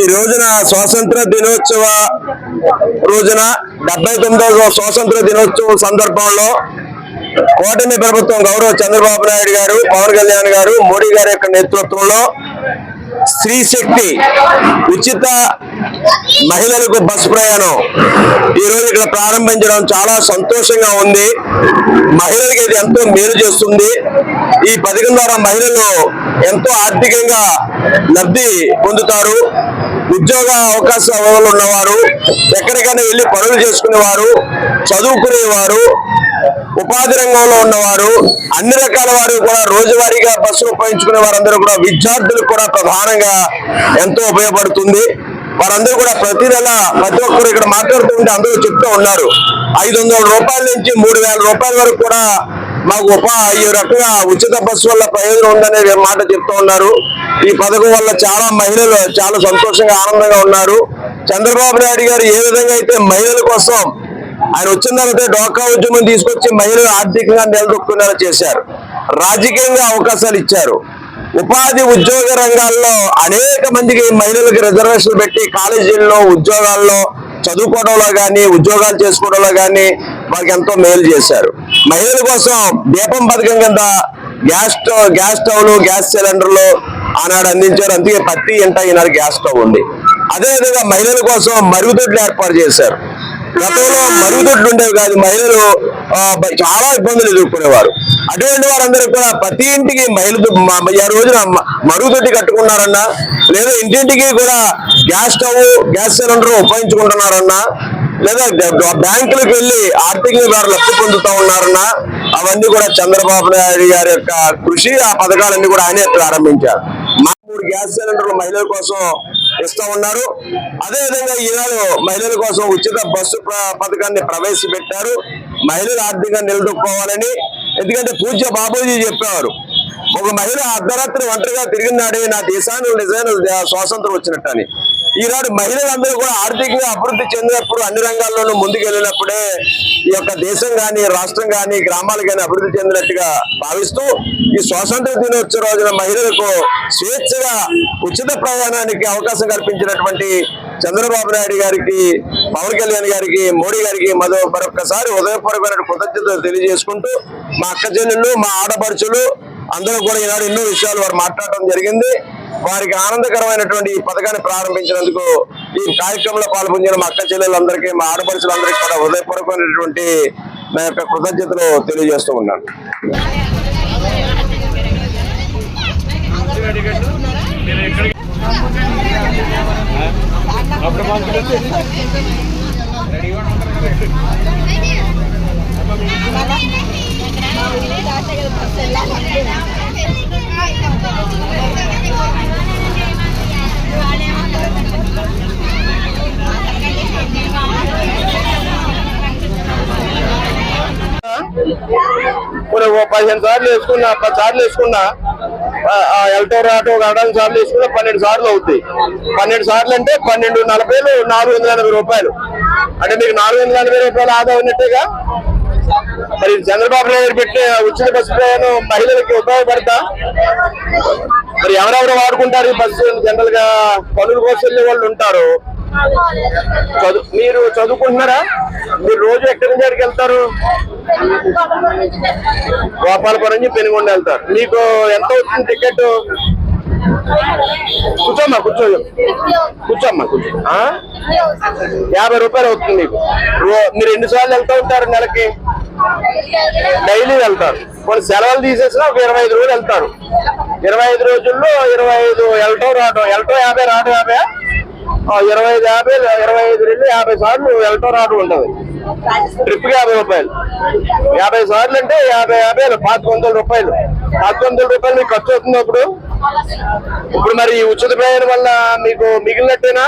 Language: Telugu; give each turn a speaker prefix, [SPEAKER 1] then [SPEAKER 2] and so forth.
[SPEAKER 1] ఈ రోజున స్వాతంత్ర దినోత్సవ రోజున డెబ్బై తొమ్మిదవ స్వాతంత్ర దినోత్సవం సందర్భంలో కూటమి ప్రభుత్వం గౌరవ చంద్రబాబు నాయుడు గారు పవన్ కళ్యాణ్ గారు మోడీ గారి యొక్క నేతృత్వంలో స్త్రీ శక్తి ఉచిత మహిళలకు బస్సు ప్రయాణం ఈ రోజు ఇక్కడ ప్రారంభించడం చాలా సంతోషంగా ఉంది. మహిళలకి ఇది ఎంతో మేలు చేస్తుంది. ఈ పథకం ద్వారా మహిళలు ఎంతో ఆర్థికంగా లబ్ధి పొందుతారు. ఉద్యోగ అవకాశాలు ఉన్నవారు ఎక్కడికైనా వెళ్ళి పనులు చేసుకునేవారు చదువుకునేవారు ఉపాధి రంగంలో ఉన్నవారు అన్ని రకాల వారు కూడా రోజువారీగా బస్సులు ఉపయోగించుకునే వారందరూ కూడా విద్యార్థులకు కూడా ప్రధానంగా ఎంతో ఉపయోగపడుతుంది. వారందరూ కూడా ప్రతి నెల ప్రతి ఒక్కరు ఇక్కడ మాట్లాడుతుంటే అందరూ చెప్తూ ఉన్నారు. ఐదు వందల రూపాయల నుంచి మూడు వేల రూపాయల వరకు కూడా మాకు ఉప ఈ రకంగా ఉచిత బస్సు వల్ల ప్రయోజనం ఉందనే మాట చెప్తూ ఉన్నారు. ఈ పథకం వల్ల చాలా మహిళలు చాలా సంతోషంగా ఆనందంగా ఉన్నారు. చంద్రబాబు నాయుడు గారు ఏ విధంగా అయితే మహిళల కోసం ఆయన వచ్చిన తర్వాత డోకా ఉద్యమం తీసుకొచ్చి మహిళలు ఆర్థికంగా నిలదొక్కునేలా చేశారు. రాజకీయంగా అవకాశాలు ఇచ్చారు. ఉపాధి ఉద్యోగ రంగాల్లో అనేక మందికి మహిళలకు రిజర్వేషన్లు పెట్టి కాలేజీల్లో ఉద్యోగాల్లో చదువుకోవడంలో కానీ ఉద్యోగాలు చేసుకోవడంలో కానీ వారికి ఎంతో మేలు చేశారు. మహిళల కోసం దీపం పథకం కింద గ్యాస్ స్టవ్ గ్యాస్ స్టవ్లు గ్యాస్ సిలిండర్లు ఆనాడు అందించారు. అందుకే ప్రతి ఇంట ఈనాడు గ్యాస్ స్టవ్ ఉంది. అదేవిధంగా మహిళల కోసం మరుగుదొడ్లు ఏర్పాటు చేశారు. గతంలో మరుగుదొడ్లు ఉండేవి కాదు మహిళలు చాలా ఇబ్బందులు ఎదుర్కొనేవారు. అటువంటి వారందరూ కూడా ప్రతి ఇంటికి మహిళలు ఆ రోజున మరుగుదొడ్డి కట్టుకున్నారన్నా లేదా ఇంటింటికి కూడా గ్యాస్ స్టవ్ గ్యాస్ సిలిండర్ ఉపయోగించుకుంటున్నారన్నా లేదా బ్యాంకులకు వెళ్ళి ఆర్థికంగా వారు లబ్ధి పొందుతూ ఉన్నారన్నా అవన్నీ కూడా చంద్రబాబు నాయుడు గారి యొక్క కృషి ఆ పథకాలన్నీ కూడా ఆయనే ప్రారంభించారు. మా మూడు గ్యాస్ సిలిండర్లు మహిళల కోసం ఇస్తా ఉన్నారు. అదే విధంగా ఈనాడు మహిళల కోసం ఉచిత బస్సు పథకాన్ని ప్రవేశపెట్టారు. మహిళలు ఆర్థికంగా నిలదొక్కుకోవాలని. ఎందుకంటే పూజ్య బాబూజీ చెప్పేవారు ఒక మహిళ అర్ధరాత్రి ఒంటరిగా తిరిగినాడే నా దేశాన్ని నిజమైన స్వాతంత్రం వచ్చినట్టు అని. ఈనాడు మహిళలందరూ కూడా ఆర్థికంగా అభివృద్ధి చెందినప్పుడు అన్ని రంగాల్లోనూ ముందుకెళ్ళినప్పుడే ఈ యొక్క దేశం కానీ రాష్ట్రం కానీ గ్రామాలు కానీ అభివృద్ధి చెందినట్టుగా భావిస్తూ ఈ స్వాతంత్ర దినోత్సవ రోజున మహిళలకు స్వేచ్ఛగా ఉచిత ప్రయాణానికి అవకాశం కల్పించినటువంటి చంద్రబాబు నాయుడు గారికి పవన్ కళ్యాణ్ గారికి మోడీ గారికి మరో మరొకసారి ఉదయపూర్వకమైన కృతజ్ఞతలు తెలియజేసుకుంటూ మా అక్క మా ఆడపడుచులు అందరూ కూడా ఈనాడు ఎన్నో విషయాలు వారు మాట్లాడడం జరిగింది. వారికి ఆనందకరమైనటువంటి ఈ పథకాన్ని ప్రారంభించినందుకు ఈ కార్యక్రమంలో పాల్పొందిన మా అక్క చెల్లెలందరికీ మా ఆడపడుచులందరికీ కూడా హృదయపూర్వకమైనటువంటి నా యొక్క కృతజ్ఞతలు తెలియజేస్తూ ఉన్నాను.
[SPEAKER 2] ఇప్పుడు పదిహేను సార్లు వేసుకున్నా పది సార్లు వేసుకున్నా ఆ- ఎల్టోర్ ఆటో అడాన్ సార్లు వేసుకున్నా పన్నెండు సార్లు అవుతాయి. పన్నెండు సార్లు అంటే పన్నెండు నలభైలు నాలుగు వందల ఎనభై రూపాయలు. అంటే మీకు నాలుగు వందల ఎనభై రూపాయలు ఆదా ఉన్నట్టుగా? మరి చంద్రబాబు నాయుడు పెట్టే ఉచిత బస్సు ప్రయాణం మహిళలకి ఉపయోగపడతా? మరి ఎవరెవరు వాడుకుంటారు ఈ బస్సు? జనరల్గా పనుల కోసం వెళ్ళే వాళ్ళు ఉంటారు. మీరు చదువుకుంటున్నారా? మీరు రోజు ఎక్కడి నుంచి ఎక్కడికి వెళ్తారు? గోపాలపురం నుంచి పెనుగొండ వెళ్తారు. మీకు ఎంత అవుతుంది టికెట్? కూర్చోమ్మా కూర్చో. కూర్చోమ్మా కూర్చో. యాభై రూపాయలు అవుతుంది మీకు. మీరు ఎన్నిసార్లు వెళ్తూ ఉంటారు నెలకి? డైలీ వెళ్తారు. కొన్ని సెలవులు తీసేసినా ఒక ఇరవై ఐదు రోజులు వెళ్తారు. ఇరవై ఐదు రోజుల్లో ఇరవై ఐదు ఎల్టో రావటం ఎల్టో యాభై రావటం యాభై ఇరవై ఐదు యాభై ఇరవై ఐదు రెండు యాభై సార్లు ఎల్టో రావడం ఉంటుంది ట్రిప్ యాభై రూపాయలు. యాభై సార్లు అంటే యాభై యాభై పాతిక వందల రూపాయలు. పాతిక వందల రూపాయలు మీకు ఖర్చు అవుతుంది అప్పుడు. ఇప్పుడు మరి ఉచిత ప్రయాణం వల్ల మీకు మిగిలినట్టేనా?